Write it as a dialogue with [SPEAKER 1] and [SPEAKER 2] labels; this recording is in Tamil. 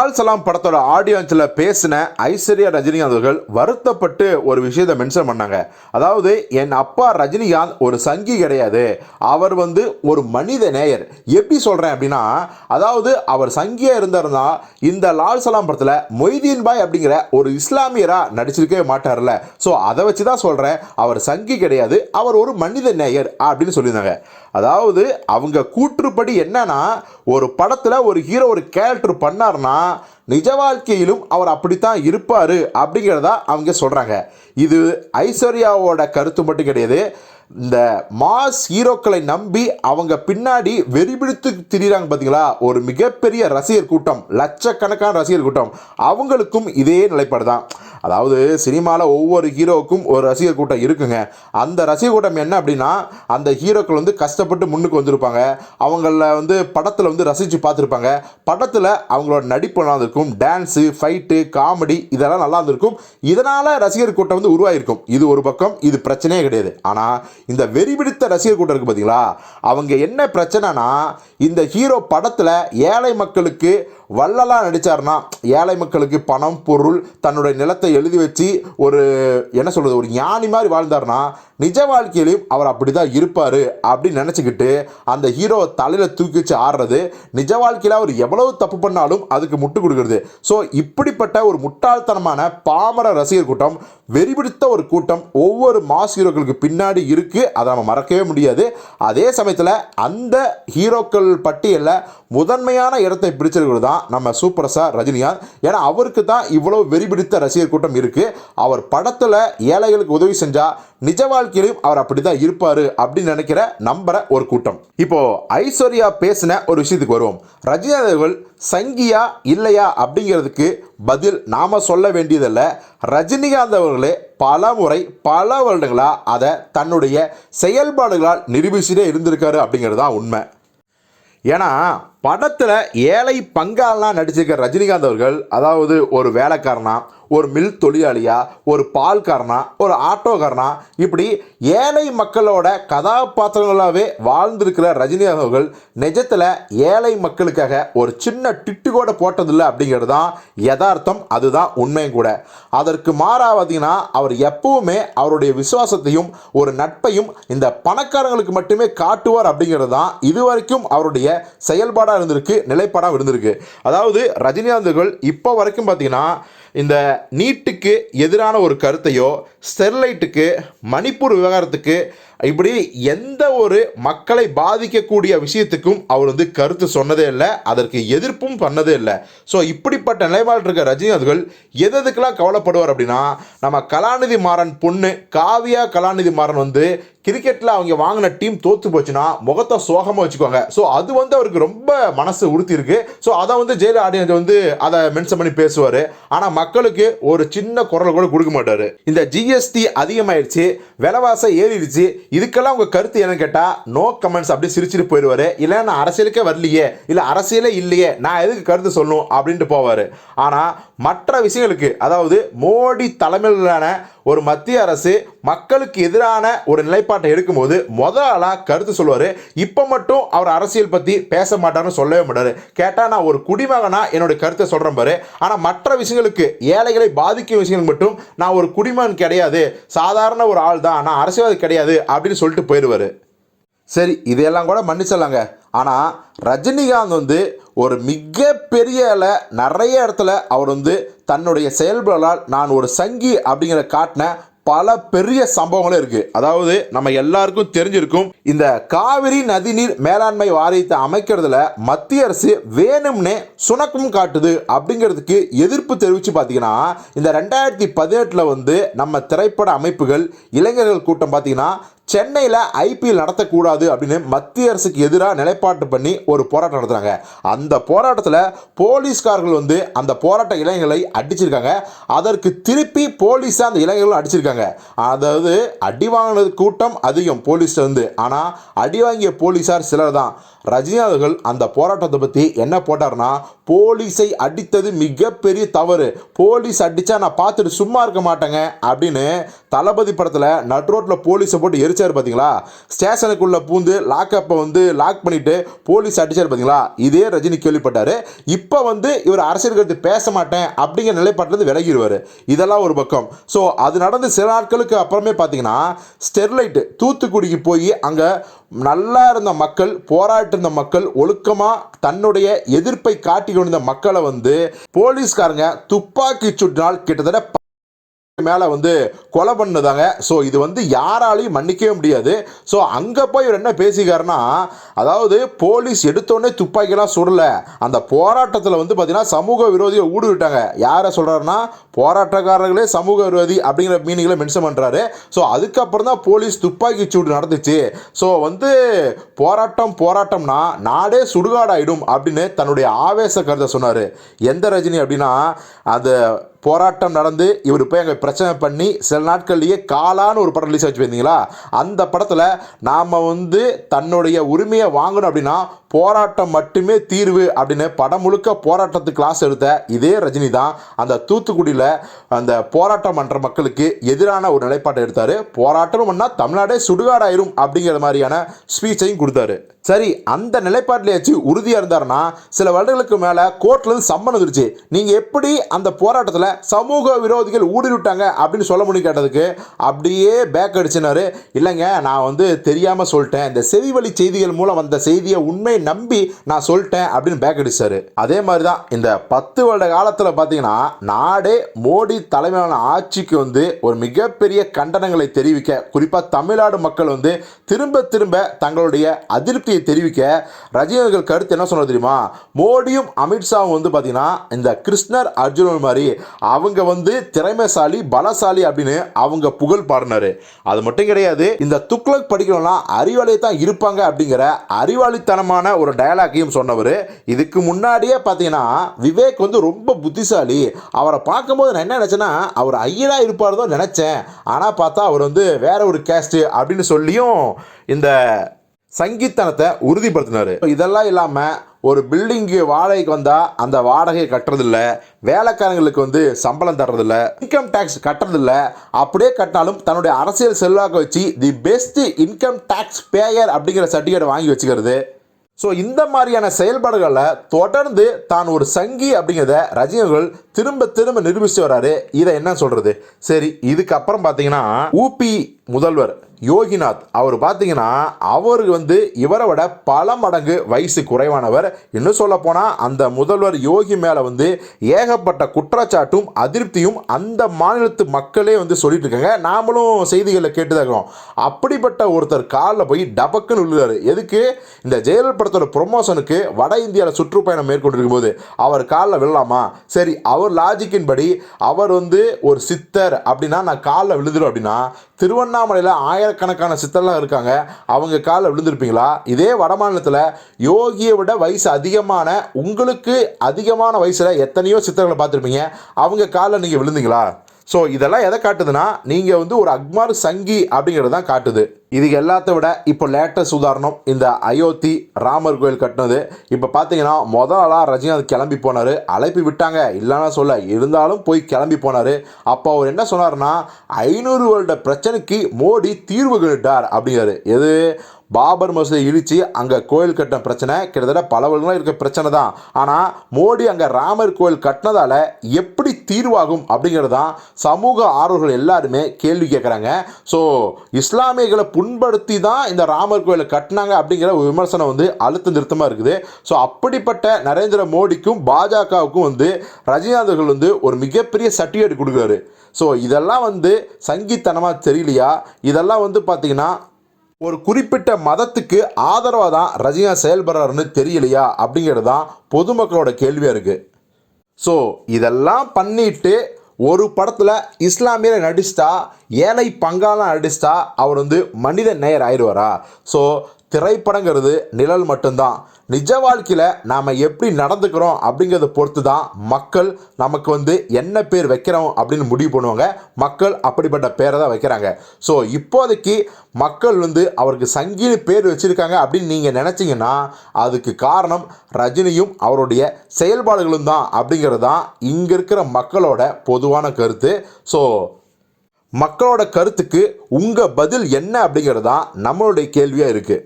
[SPEAKER 1] ஆல் சலாம் படத்தோட ஆடியன்ஸில் பேசின ஐஸ்வர்யா ரஜினிகாந்த் அவர்கள் வருத்தப்பட்டு ஒரு விஷயத்தை மென்ஷன் பண்ணாங்க. அதாவது என் அப்பா ரஜினிகாந்த் ஒரு சங்கி கிடையாது. அவர் வந்து ஒரு மனித நேயர். எப்படி சொல்கிறேன் அப்படின்னா அதாவது அவர் சங்கியாக இருந்தாருன்னா இந்த லால் சலாம் படத்தில் மொய்தீன் பாய் அப்படிங்கிற ஒரு இஸ்லாமியராக நடிச்சிருக்கவே மாட்டார்ல. ஸோ அதை வச்சு தான் சொல்கிறேன் அவர் சங்கி கிடையாது. அவர் ஒரு மனித நேயர் அப்படின்னு சொல்லியிருந்தாங்க. அதாவது அவங்க கூற்றுப்படி என்னன்னா ஒரு படத்தில் ஒரு ஹீரோ ஒரு கேரக்டர் பண்ணார்னா நிஜ வாழ்க்கையிலும் அவர் அப்படித்தான் இருப்பார் அப்படிங்கிறதா அவங்க சொல்கிறாங்க இது ஐஸ்வர்யாவோட கருத்து மட்டும் கிடையாது. இந்த மாஸ் ஹீரோக்களை நம்பி அவங்க பின்னாடி வெறிபிடித்து திரியிறாங்க பார்த்தீங்களா ஒரு மிகப்பெரிய ரசிகர் கூட்டம் லட்சக்கணக்கான ரசிகர் கூட்டம். அவங்களுக்கும் இதே நிலைப்பாடு தான் அதாவது சினிமாவில் ஒவ்வொரு ஹீரோவுக்கும் ஒரு ரசிகர் கூட்டம் இருக்குங்க. அந்த ரசிகர் கூட்டம் என்ன அப்படின்னா அந்த ஹீரோக்கள் வந்து கஷ்டப்பட்டு முன்னுக்கு வந்திருப்பாங்க. அவங்கள வந்து படத்தில் வந்து ரசித்து பார்த்துருப்பாங்க. படத்தில் அவங்களோட நடிப்பு நல்லா இருந்திருக்கும். டான்ஸு ஃபைட்டு காமெடி இதெல்லாம் நல்லா இருந்திருக்கும். இதனால் ரசிகர் கூட்டம் வந்து உருவாகிருக்கும் இது ஒரு பக்கம் இது பிரச்சனையே கிடையாது. ஆனால் இந்த வெறிபிடித்த ரசிகர் கூட்டம் இருக்குது பார்த்தீங்களா அவங்க என்ன பிரச்சனைனா இந்த ஹீரோ படத்தில் ஏழை மக்களுக்கு வள்ளலாக நடித்தார்னா ஏழை மக்களுக்கு பணம் பொருள் தன்னுடைய நிலத்தை எழுதி வச்சு ஒரு என்ன சொல்கிறது ஒரு ஞானி மாதிரி வாழ்ந்தார்னா நிஜ வாழ்க்கையிலையும் அவர் அப்படி தான் இருப்பார் அப்படின்னு நினச்சிக்கிட்டு அந்த ஹீரோவை தலையில் தூக்கி வச்சு ஆடுறது நிஜ வாழ்க்கையில் அவர் எவ்வளவு தப்பு பண்ணாலும் அதுக்கு முட்டு கொடுக்குறது. ஸோ இப்படிப்பட்ட ஒரு முட்டாள்தனமான பாமர ரசிகர் கூட்டம் வெறிபிடித்த ஒரு கூட்டம் ஒவ்வொரு மாஸ் ஹீரோக்களுக்கு பின்னாடி இருக்குது அதை நம்ம மறக்கவே முடியாது. அதே சமயத்தில் அந்த ஹீரோக்கள் பட்டியலில் முதன்மையான இடத்தை பிடிச்சிருக்கிறது தான் நம்ம சூப்பர் ஸ்டார் ரஜினிகாந்த். ஏன்னா அவருக்கு தான் இவ்வளோ வெறிபிடித்த ரசிகர் கூட்டம் இருக்குது அவர் படத்தில் ஏழைகளுக்கு உதவி செஞ்சால் நிஜ வாழ்க்கையிலும் அவர் அப்படி தான் இருப்பார் அப்படின்னு நினைக்கிற நம்புற ஒரு கூட்டம். இப்போ ஐஸ்வர்யா பேசின ஒரு விஷயத்துக்கு வருவோம். ரஜினிகாந்த் அவர்கள் சங்கியா இல்லையா அப்படிங்கிறதுக்கு பதில் நாம் சொல்ல வேண்டியதில்ல. ரஜினிகாந்த் அவர்களே பல முறை பல வருடங்களாக அதை தன்னுடைய செயல்பாடுகளால் நிரூபிச்சுட்டே இருந்திருக்காரு அப்படிங்கிறது தான் உண்மை. ஏன்னா படத்தில் ஏழை பங்காலெலாம் நடிச்சிருக்க ரஜினிகாந்த் அவர்கள் அதாவது ஒரு வேலைக்காரனா ஒரு மில் தொழிலாளியா ஒரு பால்காரனா ஒரு ஆட்டோக்காரனா இப்படி ஏழை மக்களோட கதாபாத்திரங்களாகவே வாழ்ந்திருக்கிற ரஜினிகாந்த் அவர்கள் நிஜத்தில் ஏழை மக்களுக்காக ஒரு சின்ன டிட்டு கூட போட்டதில்லை அப்படிங்கிறது தான் யதார்த்தம் அதுதான் உண்மையும் கூட. அதற்கு மாறாக பார்த்தீங்கன்னா அவர் எப்பவுமே அவருடைய விசுவாசத்தையும் ஒரு நட்பையும் இந்த பணக்காரங்களுக்கு மட்டுமே காட்டுவார் அப்படிங்கிறது தான் இதுவரைக்கும் அவருடைய செயல்பாடாக இருந்திருக்கு நிலைப்பாடாக இருந்திருக்கு அதாவது ரஜினிகாந்துகள் இப்போ வரைக்கும் பார்த்தீங்கன்னா இந்த நீட்டுக்கு எதிரான ஒரு கருத்தையோ ஸ்டெர்லைட்டுக்கு மணிப்பூர் விவகாரத்துக்கு இப்படி எந்த ஒரு மக்களை பாதிக்கக்கூடிய விஷயத்துக்கும் அவர் வந்து கருத்து சொன்னதே இல்லை அதற்கு எதிர்ப்பும் பண்ணதே இல்லை. ஸோ இப்படிப்பட்ட நிலைப்பாடு இருக்க ரஜினிகாந்த்கள் எது எதுக்கெல்லாம் கவலைப்படுவார் அப்படின்னா நம்ம கலாநிதி மாறன் பொண்ணு காவியா கலாநிதி மாறன் வந்து கிரிக்கெட்டில் அவங்க வாங்கின டீம் தோற்று போச்சுன்னா முகத்தை சோகமாக வச்சுக்கோங்க ஸோ அது வந்து அவருக்கு ரொம்ப மனசு உறுத்திருக்கு ஸோ அதை வந்து ஜெயில ஆடியன்ஸ் வந்து அதை மென்ஷன் பண்ணி பேசுவார். ஆனால் மக்களுக்கு ஒரு சின்ன குரல் கூட கொடுக்க மாட்டார். இந்த ஜிஎஸ் ஜிஎஸ்டி அதிகமாயிடுச்சு விலைவாசம் ஏறிடுச்சு. இதுக்கெல்லாம் உங்கள் கருத்து என்னன்னு கேட்டால் நோ கமெண்ட்ஸ் அப்படி சிரிச்சுட்டு போயிடுவார். இல்லை நான் அரசியலுக்கே வரலையே இல்லை அரசியலே இல்லையே நான் எதுக்கு கருத்து சொல்லணும் அப்படின்ட்டு போவார். ஆனால் மற்ற விஷயங்களுக்கு அதாவது மோடி தலைமையிலான ஒரு மத்திய அரசு மக்களுக்கு எதிரான ஒரு நிலைப்பாட்டை எடுக்கும்போது முதல் ஆளாக கருத்து சொல்லுவார். இப்போ மட்டும் அவர் அரசியல் பற்றி பேச மாட்டார்னு சொல்லவே மாட்டார். கேட்டால் நான் ஒரு குடிமகனா என்னுடைய கருத்தை சொல்கிறேன் பாரு. ஆனால் மற்ற விஷயங்களுக்கு ஏழைகளை பாதிக்கும் விஷயங்கள் மட்டும் நான் ஒரு குடிமகன் கிடையாது. சாதாரண ஒரு ஆள் தான். நான் அரசியல்வாதி கிடையாது அப்படின்னு சொல்லிட்டு போயிடுவார். சரி இதையெல்லாம் கூட மன்னிச்சிடலாங்க. ஆனால் ரஜினிகாந்த் வந்து ஒரு மிகப்பெரிய அள- நிறைய இடத்துல அவர் வந்து தன்னுடைய செயல்பாடால் நான் ஒரு சங்கி அப்படிங்கிற காட்டின பல பெரிய சம்பவங்களும் இருக்கு. அதாவது நம்ம எல்லாருக்கும் தெரிஞ்சிருக்கும் இந்த காவிரி நதிநீர் மேலாண்மை வாரியத்தை அமைக்கிறதுல மத்திய அரசு வேணும்னே சுணக்கம் காட்டுது அப்படிங்கிறதுக்கு எதிர்ப்பு தெரிவித்து பார்த்தீங்கன்னா இந்த ரெண்டாயிரத்தி பதினெட்டில் வந்து நம்ம திரைப்பட அமைப்புகள் இளைஞர்கள் கூட்டம் பார்த்தீங்கன்னா சென்னையில் ஐபிஎல் நடத்தக்கூடாது அப்படின்னு மத்திய அரசுக்கு எதிராக நிலைப்பாட்டு பண்ணி ஒரு போராட்டம் நடத்துகிறாங்க அந்த போராட்டத்தில் போலீஸ்காரர்கள் வந்து அந்த போராட்ட இளைஞர்களை அடிச்சிருக்காங்க. அதற்கு திருப்பி போலீஸாக அந்த இளைஞர்களும் அடிச்சிருக்காங்க. அதாவது அடி வாங்கினது கூட்டம் அதிகம் போலீஸ்லேருந்து ஆனால் அடி வாங்கிய போலீஸார் சிலர் தான். ரஜினி அவர்கள் அந்த போராட்டத்தை பற்றி என்ன போட்டார்னா போலீஸை அடித்தது மிகப்பெரிய தவறு. போலீஸ் அடித்தா நான் பார்த்துட்டு சும்மா இருக்க மாட்டேங்க அப்படின்னு தளபதி படத்தில் நட் ரோட்டில் போலீஸை போட்டு எரி அடித்தார் பார்த்தீங்களா ஸ்டேஷனுக்குள்ளே பூந்து லாக்கப்பை வந்து லாக் பண்ணிட்டு போலீஸ் அடித்தார் பார்த்தீங்களா இதே ரஜினி கேள்விப்பட்டார். இப்போ வந்து இவர் அரசியல் கருத்து பேச மாட்டேன் அப்படிங்கிற நிலைப்பாட்டிலிருந்து விலகிடுவார். இதெல்லாம் ஒரு பக்கம். ஸோ அது நடந்து சில நாட்களுக்கு அப்புறமே பார்த்தீங்கன்னா ஸ்டெர்லைட் தூத்துக்குடிக்கு போய் அங்கே நல்லா இருந்த மக்கள் போராட்டிருந்த மக்கள் ஒழுக்கமாக தன்னுடைய எதிர்ப்பை காட்டி கொண்டிருந்த மக்களை வந்து போலீஸ்காரங்க துப்பாக்கி சுட்டினால் கிட்டத்தட்ட மேலே வந்து கொலை பண்ணதாங்க. ஸோ இது வந்து யாராலையும் மன்னிக்கவே முடியாது. ஸோ அங்கே போய் இவர் என்ன பேசிக்காருன்னா அதாவது போலீஸ் எடுத்தோடனே துப்பாக்கிலாம் சுடல. அந்த போராட்டத்தில் வந்து பார்த்தீங்கன்னா சமூக விரோதியை ஊடுவிட்டாங்க யாரை சொல்கிறாருன்னா போராட்டக்காரர்களே சமூக விரோதி அப்படிங்கிற மீனிங்கில் மென்ஷன் பண்ணுறாரு ஸோ அதுக்கப்புறம் தான் போலீஸ் துப்பாக்கி சூடு நடந்துச்சு. ஸோ வந்து போராட்டம் போராட்டம்னா நாடே சுடுகாடாயிடும் அப்படின்னு தன்னுடைய ஆவேச கருத்தை சொன்னார். எந்த ரஜினி அப்படின்னா அந்த போராட்டம் நடந்து இவர் போய் அங்கே பிரச்சனை பண்ணி சில நாட்கள்லேயே காலான்னு ஒரு படம் ரிலீஸ் ஆச்சு போயிருந்தீங்களா அந்த படத்தில் நாம் வந்து தன்னுடைய உரிமையை வாங்கணும் அப்படின்னா போராட்டம் மட்டுமே தீர்வு அப்படின்னு படம் முழுக்க போராட்டத்துக்கு கிளாஸ் எடுத்த இதே ரஜினி தான் அந்த தூத்துக்குடியில் அந்த போராட்டம் பண்ணுற மக்களுக்கு எதிரான ஒரு நிலைப்பாட்டை எடுத்தார். போராட்டம் பண்ணால் தமிழ்நாடே சுடுகாடாயிரும் அப்படிங்கிற மாதிரியான ஸ்பீச்சையும் கொடுத்தாரு. சரி அந்த நிலைப்பாட்டிலேயாச்சு உறுதியாக இருந்தாருன்னா சில வருடங்களுக்கு மேலே கோர்ட்லேருந்து சம்மன் வந்துருச்சு. நீங்கள் எப்படி அந்த போராட்டத்தில் சமூக விரோதிகள் ஊடுருவிட்டாங்க அப்படின்னு சொல்ல முடியும் கேட்டதுக்கு அப்படியே பேக் அடிச்சினாரு. இல்லைங்க நான் வந்து தெரியாமல் சொல்லிட்டேன். இந்த செவிவழி செய்திகள் மூலம் வந்த செய்தியை உண்மையை நம்பி நான் சொல்லிட்டேன் அப்படின்னு பேக் அடிச்சாரு. அதே மாதிரி தான் இந்த பத்து வருட காலத்தில் பார்த்தீங்கன்னா நாடே மோடி தலைமையிலான ஆட்சிக்கு வந்து ஒரு மிகப்பெரிய கண்டனங்களை தெரிவிக்க குறிப்பாக தமிழ்நாடு மக்கள் வந்து திரும்ப திரும்ப தங்களுடைய அதிருப்தியை தெரிவிக்க ரஜினிகள் கருத்து என்ன சொன்னது தெரியுமா? மோடியும் அமித்ஷாவும் வந்து பார்த்தீங்கன்னா இந்த கிருஷ்ணர் அர்ஜுனன் மாதிரி அவங்க வந்து திறமைசாலி பலசாலி அப்படின்னு அவங்க புகழ் பாடினாரு. அது மட்டும் கிடையாது இந்த துக்ளக் படிக்கிறவங்களாம் அறிவாளியை தான் இருப்பாங்க அப்படிங்கிற அறிவாளித்தனமான ஒரு டயலாக்கையும் சொன்னவர். இதுக்கு முன்னாடியே பார்த்தீங்கன்னா விவேக் வந்து ரொம்ப புத்திசாலி. அவரை பார்க்கும்போது நான் என்ன நினச்சேன்னா அவர் ஐயராக இருப்பார் தான் நினச்சேன். ஆனால் பார்த்தா அவர் வந்து வேற ஒரு கேஸ்ட்டு அப்படின்னு சொல்லியும் இந்த சங்கீத்தனத்தை உறுதிப்படுத்தினார். இதெல்லாம் இல்லாமல் ஒரு பில்டிங்கு வாடகைக்கு வந்தால் அந்த வாடகையை கட்டுறதில்ல. வேலைக்காரங்களுக்கு வந்து சம்பளம் தர்றதில்ல. Income tax கட்டுறதில்ல. அப்படியே கட்டினாலும் தன்னுடைய அரசியல் செல்வாக்கை வச்சு the best income tax payer அப்படிங்கிற சர்டிஃபிகேட் வாங்கி வச்சுக்கிறது. ஸோ இந்த மாதிரியான செயல்பாடுகளில் தொடர்ந்து தான் ஒரு சங்கி அப்படிங்கிறத ரஜினிகள் திரும்ப திரும்ப நிரூபித்து வராரு இதை என்ன சொல்கிறது சரி இதுக்கப்புறம் பார்த்தீங்கன்னா ஊபி முதல்வர் யோகிநாத் அவர் பார்த்தீங்கன்னா அவர் வந்து இவரை விட பல மடங்கு வயசு குறைவானவர். இன்னும் சொல்ல போனால் அந்த முதல்வர் யோகி மேலே வந்து ஏகப்பட்ட குற்றச்சாட்டும் அதிருப்தியும் அந்த மாநிலத்து மக்களே வந்து சொல்லிட்டு இருக்காங்க நாமளும் செய்திகளை கேட்டு இருக்கிறோம். அப்படிப்பட்ட ஒருத்தர் காலில் போய் டபக்குன்னு விழுறாரு. எதுக்கு? இந்த ஜெயலலிதா படத்தோட ப்ரொமோஷனுக்கு வட இந்தியாவில் சுற்றுப்பயணம் மேற்கொண்டிருக்கும் போது அவர் காலில் விழலாமா? சரி அவர் லாஜிக்கின் படி அவர் வந்து ஒரு சித்தர் அப்படின்னா நான் காலில் விழுந்துடும் அப்படின்னா திருவண்ணா திருவண்ணாமலையில் ஆயிரக்கணக்கான சித்தர்லாம் இருக்காங்க. அவங்க காலில் விழுந்திருப்பீங்களா? இதே வடமாநிலத்தில் யோகியை விட வயசு அதிகமான உங்களுக்கு அதிகமான வயசில் எத்தனையோ சித்தர்களை பார்த்துருப்பீங்க. அவங்க காலில் நீங்கள் விழுந்தீங்களா? ஸோ இதெல்லாம் எதை காட்டுதுன்னா நீங்கள் வந்து ஒரு அக்மார் சங்கி அப்படிங்கிறது தான் காட்டுது. இது எல்லாத்த விட இப்போ லேட்டஸ்ட் உதாரணம் இந்த அயோத்தி ராமர் கோயில் கட்டினது. இப்போ பார்த்தீங்கன்னா முத நாளாக ரஜினிகாந்த் கிளம்பி போனார். அழைப்பு விட்டாங்க. இல்லைன்னா சொல்ல இருந்தாலும் போய் கிளம்பி போனார். அப்போ அவர் என்ன சொன்னார்னா ஐநூறு வருட பிரச்சனைக்கு மோடி தீர்வு கண்டுட்டார் அப்படிங்கிறாரு. எது? பாபர் மசூதியை இடித்து அங்கே கோயில் கட்டின பிரச்சனை கிட்டத்தட்ட பல வருடங்களாக இருக்க பிரச்சனை தான். ஆனால் மோடி அங்கே ராமர் கோயில் கட்டினதால எப்படி தீர்வாகும் அப்படிங்கிறது தான் சமூக ஆர்வலர்கள் எல்லாருமே கேள்வி கேட்குறாங்க ஸோ இஸ்லாமியர்களை புண்படுத்தி தான் இந்த ராமர் கோயிலை கட்டினாங்க அப்படிங்கிற ஒரு விமர்சனம் வந்து அழுத்த நிறுத்தமாக இருக்குது. ஸோ அப்படிப்பட்ட நரேந்திர மோடிக்கும் பாஜகவுக்கும் வந்து ரஜினிகாந்த் வந்து ஒரு மிகப்பெரிய சர்டிஃபிகேட் கொடுக்குறாரு. ஸோ இதெல்லாம் வந்து சங்கித்தனமாக தெரியலையா? இதெல்லாம் வந்து பார்த்திங்கன்னா ஒரு குறிப்பிட்ட மதத்துக்கு ஆதரவாக தான் ரஜினா செயல்படுறாருன்னு தெரியலையா அப்படிங்கிறது தான் பொதுமக்களோட கேள்வியாக இருக்குது ஸோ இதெல்லாம் பண்ணிட்டு ஒரு படத்தில் இஸ்லாமியரை நடிச்சிட்டா ஏழை பங்காளம் நடிச்சிட்டா அவர் வந்து மனித நேயர் ஆயிடுவாரா? ஸோ திரைப்படங்கிறது நிழல் மட்டும்தான். நிஜ வாழ்க்கையில் நாம் எப்படி நடந்துக்கிறோம் அப்படிங்கிறத பொறுத்து தான் மக்கள் நமக்கு வந்து என்ன பேர் வைக்கிறோம் அப்படின்னு முடிவு பண்ணுவாங்க. மக்கள் அப்படிப்பட்ட பேரை தான் வைக்கிறாங்க. ஸோ இப்போதைக்கு மக்கள் வந்து அவருக்கு சங்கீன பேர் வச்சுருக்காங்க அப்படின்னு நீங்கள் நினச்சிங்கன்னா அதுக்கு காரணம் ரஜினியும் அவருடைய செயல்பாடுகளும் தான் அப்படிங்கிறது தான் இங்கே இருக்கிற மக்களோட பொதுவான கருத்து. ஸோ மக்களோட கருத்துக்கு உங்கள் பதில் என்ன அப்படிங்கிறது தான் நம்மளுடைய கேள்வியாக இருக்குது